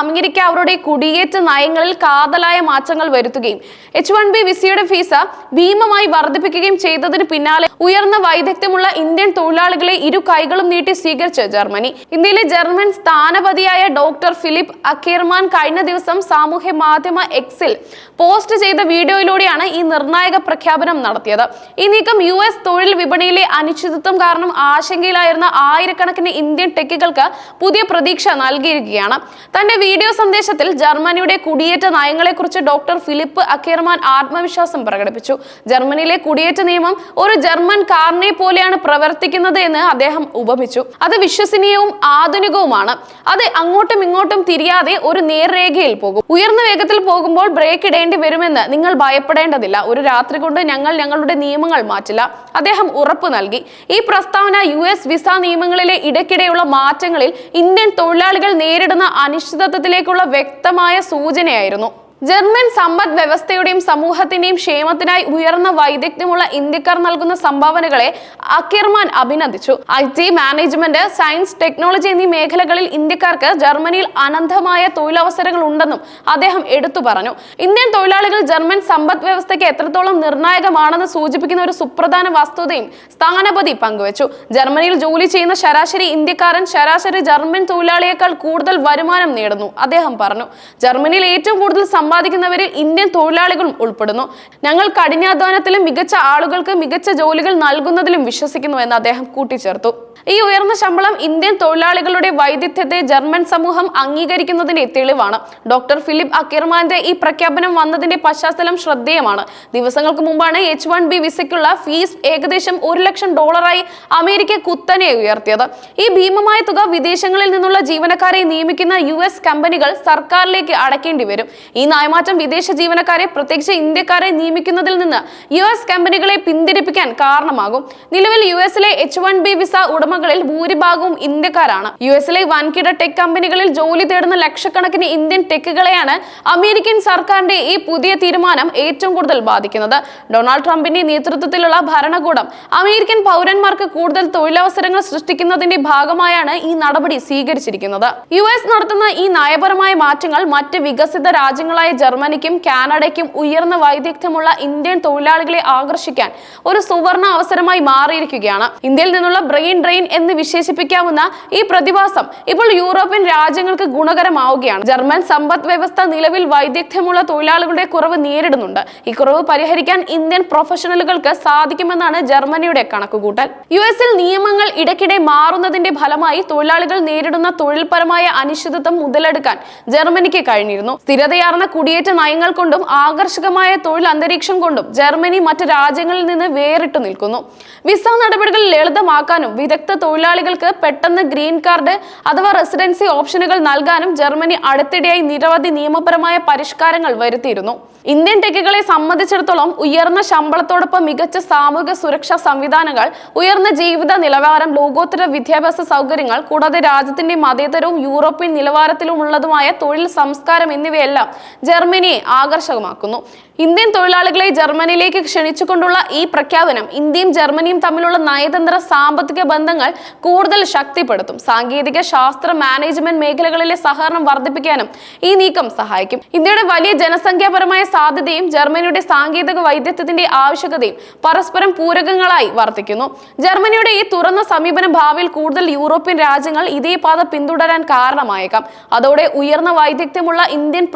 America അവരുടെ കുടിയേറ്റ നയങ്ങളിൽ കാതലായ മാറ്റങ്ങൾ വരുത്തുകയും എച്ച് വൺ ബി വിസയുടെ ഫീസ് ഭീമമായി വർദ്ധിപ്പിക്കുകയും ചെയ്തതിന് പിന്നാലെ ഉയർന്ന വൈദഗ്ധ്യമുള്ള ഇന്ത്യൻ തൊഴിലാളികളെ ഇരു കൈകളും നീട്ടി സ്വീകരിച്ച് ജർമ്മനി. ഇന്ത്യയിലെ ജർമ്മൻ സ്ഥാനപതിയായ ഡോക്ടർ ഫിലിപ്പ് അക്കേർമാൻ കഴിഞ്ഞ ദിവസം സാമൂഹ്യ മാധ്യമ എക്സിൽ പോസ്റ്റ് ചെയ്ത വീഡിയോയിലൂടെയാണ് ഈ നിർണായക പ്രഖ്യാപനം നടത്തിയത്. ഈ നീക്കം യു എസ് തൊഴിൽ വിപണിയിലെ അനിശ്ചിതത്വം കാരണം ആശങ്കയിലായിരുന്ന ആയിരക്കണക്കിന് ഇന്ത്യൻ ടെക്കുകൾക്ക് പുതിയ പ്രതീക്ഷ നൽകിയിരിക്കുകയാണ്. തന്റെ വീഡിയോ സന്ദേശത്തിൽ ജർമ്മനിയുടെ കുടിയേറ്റ നയങ്ങളെക്കുറിച്ച് ഡോക്ടർ ഫിലിപ്പ് അക്കേർമാൻ ആത്മവിശ്വാസം പ്രകടിപ്പിച്ചു. ജർമ്മനിയിലെ കുടിയേറ്റ നിയമം ഒരു ജർമ്മൻ കാറിനെ പോലെയാണ് പ്രവർത്തിക്കുന്നത് എന്ന് അദ്ദേഹം ഉപമിച്ചു. അത് വിശ്വസനീയവും ആധുനികവുമാണ്. അത് അങ്ങോട്ടും ഇങ്ങോട്ടും തിരിയാതെ ഒരു നേർരേഖയിൽ പോകും. ഉയർന്ന വേഗത്തിൽ പോകുമ്പോൾ ബ്രേക്ക് ഇടേണ്ടി വരുമെന്ന് നിങ്ങൾ ഭയപ്പെടേണ്ടതില്ല. ഒരു രാത്രി കൊണ്ട് ഞങ്ങൾ ഞങ്ങളുടെ നിയമങ്ങൾ മാറ്റില്ല. അദ്ദേഹം ഉറപ്പു നൽകി. ഈ പ്രസ്താവന യു എസ് വിസ നിയമങ്ങളിലെ ഇടയ്ക്കിടെയുള്ള മാറ്റങ്ങളിൽ ഇന്ത്യൻ തൊഴിലാളികൾ നേരിടുന്ന അനിശ്ചിതത്വത്തിലേക്കുള്ള വ്യക്തമായ സൂചനയായിരുന്നു. ജർമ്മൻ സമ്പദ് വ്യവസ്ഥയുടെയും സമൂഹത്തിന്റെയും ക്ഷേമത്തിനായി ഉയർന്ന വൈദഗ്ധ്യമുള്ള ഇന്ത്യക്കാർ നൽകുന്ന സംഭാവനകളെ അക്കിർമാൻ അഭിനന്ദിച്ചു. I T management science technology എന്നീ മേഖലകളിൽ ഇന്ത്യക്കാർക്ക് ജർമ്മനിയിൽ അനന്തമായ തൊഴിലവസരങ്ങൾ ഉണ്ടെന്നും അദ്ദേഹം എടുത്തു പറഞ്ഞു. ഇന്ത്യൻ തൊഴിലാളികൾ ജർമ്മൻ സമ്പദ് വ്യവസ്ഥയ്ക്ക് എത്രത്തോളം നിർണായകമാണെന്ന് സൂചിപ്പിക്കുന്ന ഒരു സുപ്രധാന വസ്തുതയും സ്ഥാനപതി പങ്കുവച്ചു. ജർമ്മനിയിൽ ജോലി ചെയ്യുന്ന ശരാശരി ഇന്ത്യക്കാരൻ ശരാശരി ജർമ്മൻ തൊഴിലാളിയേക്കാൾ കൂടുതൽ വരുമാനം നേടുന്നു അദ്ദേഹം പറഞ്ഞു. ജർമ്മനിയിൽ ഏറ്റവും കൂടുതൽ സമ്പാദിക്കുന്നവരിൽ ഇന്ത്യൻ തൊഴിലാളികളും ഉൾപ്പെടുന്നു. ഞങ്ങൾ കഠിനാധ്വാനത്തിലും മികച്ച ആളുകൾക്ക് മികച്ച ജോലികൾ നൽകുന്നതിലും വിശ്വസിക്കുന്നു എന്ന് അദ്ദേഹം കൂട്ടിച്ചേർത്തു. ഈ ഉയർന്ന ശമ്പളം ഇന്ത്യൻ തൊഴിലാളികളുടെ വൈദഗ്ധ്യത്തെ ജർമ്മൻ സമൂഹം അംഗീകരിക്കുന്നതിന്റെ തെളിവാണ്. ഡോക്ടർ ഫിലിപ്പ് അക്കിർമാന്റെ ഈ പ്രഖ്യാപനം വന്നതിന്റെ പശ്ചാത്തലം ശ്രദ്ധേയമാണ്. ദിവസങ്ങൾക്ക് മുമ്പാണ് എച്ച് വൺ ബി വിസയ്ക്കുള്ള ഫീസ് ഏകദേശം ഒരു ലക്ഷം ഡോളറായി അമേരിക്ക കുത്തനെ ഉയർത്തിയത്. ഈ ഭീമമായ തുക വിദേശങ്ങളിൽ നിന്നുള്ള ജീവനക്കാരെ നിയമിക്കുന്ന യു കമ്പനികൾ സർക്കാരിലേക്ക് അടയ്ക്കേണ്ടി വരും. ഈ നയമാറ്റം വിദേശ ജീവനക്കാരെ പ്രത്യേകിച്ച് ഇന്ത്യക്കാരെ നിയമിക്കുന്നതിൽ നിന്ന് യു എസ് കമ്പനികളെ പിന്തിരിപ്പിക്കാൻ കാരണമാകും. നിലവിൽ യു എസിലെ എച്ച് വൺ ബി വിസ ഉടമകളിൽ ഭൂരിഭാഗവും ഇന്ത്യക്കാരാണ്. യു എസിലെ വൻകിട ടെക് കമ്പനികളിൽ ജോലി തേടുന്ന ലക്ഷക്കണക്കിന് ഇന്ത്യൻ ടെക്കുകളെയാണ് അമേരിക്കൻ സർക്കാരിന്റെ ഈ പുതിയ തീരുമാനം ഏറ്റവും കൂടുതൽ ബാധിക്കുന്നത്. ഡൊണാൾഡ് ട്രംപിന്റെ നേതൃത്വത്തിലുള്ള ഭരണകൂടം അമേരിക്കൻ പൗരന്മാർക്ക് കൂടുതൽ തൊഴിലവസരങ്ങൾ സൃഷ്ടിക്കുന്നതിന്റെ ഭാഗമായാണ് ഈ നടപടി സ്വീകരിച്ചിരിക്കുന്നത്. യു എസ് നടത്തുന്ന ഈ നയപരമായ മാറ്റങ്ങൾ മറ്റ് വികസിത രാജ്യങ്ങളായ ജർമ്മനിക്കും കാനഡയ്ക്കും ഉയർന്ന വൈദഗ്ധ്യമുള്ള ഇന്ത്യൻ തൊഴിലാളികളെ ആകർഷിക്കാൻ ഒരു സുവർണ അവസരമായി മാറിയിരിക്കുകയാണ്. ഇന്ത്യയിൽ നിന്നുള്ള ബ്രെയിൻ ഡ്രെയിൻ എന്ന് വിശേഷിപ്പിക്കാവുന്ന ഈ പ്രതിഭാസം ഇപ്പോൾ യൂറോപ്യൻ രാജ്യങ്ങൾക്ക് ഗുണകരമാവുകയാണ്. ജർമ്മൻ സമ്പദ് വ്യവസ്ഥ നിലവിൽ വൈദഗ്ധ്യമുള്ള തൊഴിലാളികളുടെ കുറവ് നേരിടുന്നുണ്ട്. ഈ കുറവ് പരിഹരിക്കാൻ ഇന്ത്യൻ പ്രൊഫഷണലുകൾക്ക് സാധിക്കുമെന്നാണ് ജർമ്മനിയുടെ കണക്കുകൂട്ടൽ. യു എസിൽ നിയമങ്ങൾ ഇടയ്ക്കിടെ മാറുന്നതിന്റെ ഫലമായി തൊഴിലാളികൾ നേരിടുന്ന തൊഴിൽപരമായ അനിശ്ചിതത്വം മുതലെടുക്കാൻ ജർമ്മനിക്ക് കഴിഞ്ഞിരുന്നു. സ്ഥിരതയാർന്ന കുടിയേറ്റ നയങ്ങൾ കൊണ്ടും ആകർഷകമായ തൊഴിൽ അന്തരീക്ഷം കൊണ്ടും ജർമ്മനി മറ്റ് രാജ്യങ്ങളിൽ നിന്ന് വേറിട്ടു നിൽക്കുന്നു. വിസ നടപടികൾ ലളിതമാക്കാനും വിദഗ്ധ തൊഴിലാളികൾക്ക് പെട്ടെന്ന് ഗ്രീൻ കാർഡ് അഥവാ റെസിഡൻസി ഓപ്ഷനുകൾ നൽകാനും ജർമ്മനി അടുത്തിടെയായി നിരവധി നിയമപരമായ പരിഷ്കാരങ്ങൾ വരുത്തിയിരുന്നു. ഇന്ത്യൻ ടെക്കുകളെ സംബന്ധിച്ചിടത്തോളം ഉയർന്ന ശമ്പളത്തോടൊപ്പം മികച്ച സാമൂഹിക സുരക്ഷാ സംവിധാനങ്ങൾ ഉയർന്ന ജീവിത നിലവാരം ലോകോത്തര വിദ്യാഭ്യാസ സൗകര്യങ്ങൾ കൂടാതെ രാജ്യത്തിന്റെ മതേതരവും യൂറോപ്യൻ നിലവാരത്തിലുമുള്ളതുമായ തൊഴിൽ സംസ്കാരം എന്നിവയെല്ലാം ജർമ്മനിയെ ആകർഷകമാക്കുന്നു. ഇന്ത്യൻ തൊഴിലാളികളെ ജർമ്മനിയിലേക്ക് ക്ഷണിച്ചുകൊണ്ടുള്ള ഈ പ്രഖ്യാപനം ഇന്ത്യയും ജർമ്മനിയും തമ്മിലുള്ള നയതന്ത്ര സാമ്പത്തിക ബന്ധങ്ങൾ കൂടുതൽ ശക്തിപ്പെടുത്തും. സാങ്കേതിക ശാസ്ത്ര മാനേജ്മെന്റ് മേഖലകളിലെ സഹകരണം വർദ്ധിപ്പിക്കാനും ഈ നീക്കം സഹായിക്കും. ഇന്ത്യയുടെ വലിയ ജനസംഖ്യാപരമായ സാധ്യതയും ജർമ്മനിയുടെ സാങ്കേതിക വൈദഗ്ധ്യത്തിന്റെ ആവശ്യകതയും പരസ്പരം പൂരകങ്ങളായി വർദ്ധിക്കുന്നു ജർമ്മനിയുടെ ഈ തുറന്ന സമീപനം ഭാവിയിൽ കൂടുതൽ യൂറോപ്യൻ രാജ്യങ്ങൾ ഇതേ പാത പിന്തുടരാൻ കാരണമായേക്കാം. അതോടെ ഉയർന്ന വൈദഗ്ധ്യമുള്ള ഇന്ത്യൻ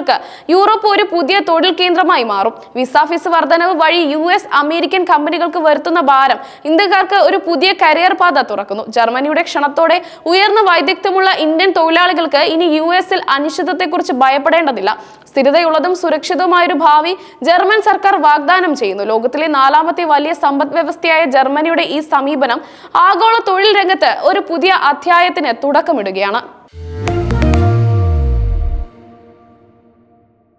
പ്രൊഫഷണലുകൾക്ക് യൂറോപ്പ് ഒരു പുതിയ തൊഴിൽ കേന്ദ്രമായി മാറും. വിസ ഫീസ് വർധനവ് വഴി യു എസ് അമേരിക്കൻ കമ്പനികൾക്ക് വരുത്തുന്ന ഭാരം ഇന്ത്യക്കാർക്ക് ഒരു പുതിയ കരിയർ പാത തുറക്കുന്നു. ജർമ്മനിയുടെ ക്ഷണത്തോടെ ഉയർന്ന വൈദഗ്ധ്യമുള്ള ഇന്ത്യൻ തൊഴിലാളികൾക്ക് ഇനി യു എസിൽ അനിശ്ചിതത്തെക്കുറിച്ച് ഭയപ്പെടേണ്ടതില്ല. സ്ഥിരതയുള്ളതും സുരക്ഷിതവുമായ ഒരു ഭാവി ജർമ്മൻ സർക്കാർ വാഗ്ദാനം ചെയ്യുന്നു. ലോകത്തിലെ നാലാമത്തെ വലിയ സമ്പദ് വ്യവസ്ഥയായ ജർമ്മനിയുടെ ഈ സമീപനം ആഗോള തൊഴിൽ രംഗത്ത് ഒരു പുതിയ അധ്യായത്തിന് തുടക്കമിടുകയാണ്.